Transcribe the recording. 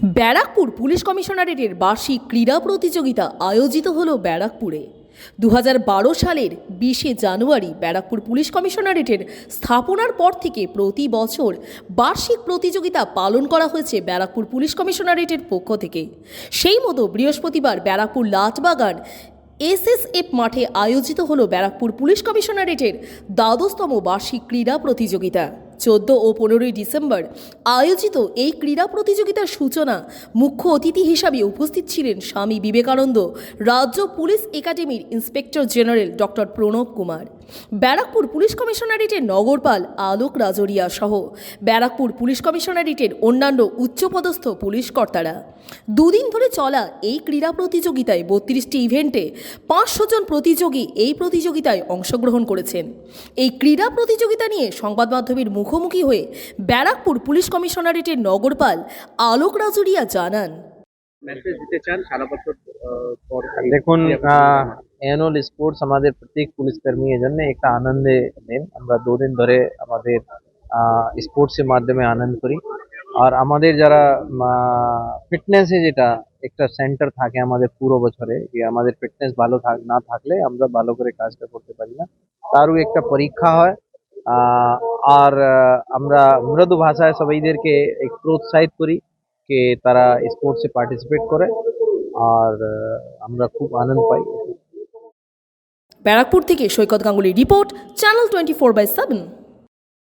Barrackpore police কমিশনারেটের বার্ষিক ক্রীড়া প্রতিযোগিতা আয়োজিত হলো ব্যারাকপুরে। দু হাজার বারো সালের বিশে জানুয়ারি ব্যারাকপুর পুলিশ কমিশনারেটের স্থাপনার পর থেকে প্রতি বছর বার্ষিক প্রতিযোগিতা পালন করা হয়েছে ব্যারাকপুর পুলিশ কমিশনারেটের পক্ষ থেকে। সেই মতো বৃহস্পতিবার ব্যারাকপুর লাটবাগান এসএসএফ মাঠে আয়োজিত হলো ব্যারাকপুর পুলিশ কমিশনারেটের দ্বাদশতম বার্ষিক ক্রীড়া প্রতিযোগিতা। চোদ্দ ও পনেরোই ডিসেম্বর আয়োজিত এই ক্রীড়া প্রতিযোগিতার সূচনা মুখ্য অতিথি হিসাবে উপস্থিত ছিলেন স্বামী বিবেকানন্দ, রাজ্য পুলিশ একাডেমির inspector general doctor Pranab Kumar. Barrackpore police কমিশনারেটের নগরপাল আলোক রাজরিয়া সহ ব্যারাকপুর পুলিশ কমিশনারেটের অন্যান্য উচ্চপদস্থ পুলিশ কর্তারা। দুদিন ধরে চলা এই ক্রীড়া প্রতিযোগিতায় বত্রিশটি ইভেন্টে পাঁচশো জন প্রতিযোগী এই প্রতিযোগিতায় অংশগ্রহণ করেছেন। এই ক্রীড়া প্রতিযোগিতা নিয়ে সংবাদ মাধ্যমের মুখোমুখি হয়ে ব্যারাকপুর পুলিশ কমিশনারেটের নগরপাল আলোক রাজুরিয়া জানান। মেসেজ দিতে চান সারা বছর আহ, পর দেখুন অ্যানুয়াল স্পোর্টস আমাদের প্রত্যেক পুলিশ কর্মীর জন্য একটা আনন্দে দিন আমরা দুদিন ধরে আমাদের স্পোর্টসের মাধ্যমে আনন্দ করি। আর আমাদের যারা ফিটনেসে যেটা একটা সেন্টার থাকে আমাদের পুরো বছরে যে আমাদের ফিটনেস ভালো থাক না থাকলে আমরা ভালো করে কাজটা করতে পারি না। তারও একটা পরীক্ষা হয়। আহ, আর আমরা মৃদু ভাষায় সবাইদেরকে প্রোৎসাহিত করি কে তারা স্পোর্টসে পার্টিসিপেট করে আর আমরা খুব আনন্দ পাই। ব্যারাকপুর থেকে Saikat গাঙ্গুলির report, channel twenty four by seven.